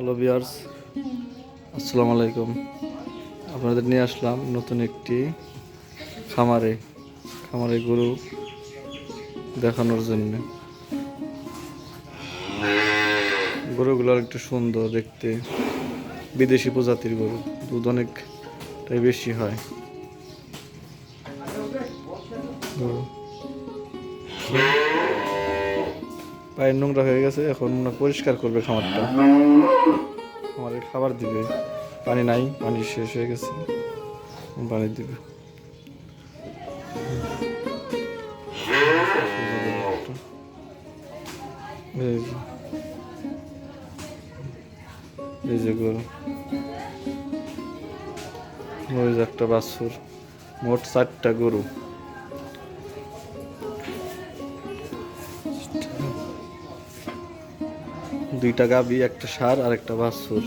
Hello বিয়ার্স আসসালামু আলাইকুম আপনাদের নিয়ে আসলাম নতুন একটি খামারে খামারে গরু দেখানোর জন্য। গরুগুলো একটু সুন্দর দেখতে। বিদেশি প্রজাতির গরু, দুধ অনেকটাই বেশি হয়। গরু। পায়ের নোংরা হয়ে গেছে, এখন মনে পরিষ্কার করবে খামারটা। খামারে খাবার দিবে। পানি নাই, পানি শেষ হয়ে গেছে। পানি দিবে। যে। গরু। একটা বাছুর। মোট চারটা গরু। দুইটা গাবি একটা সার আর একটা বাছুর।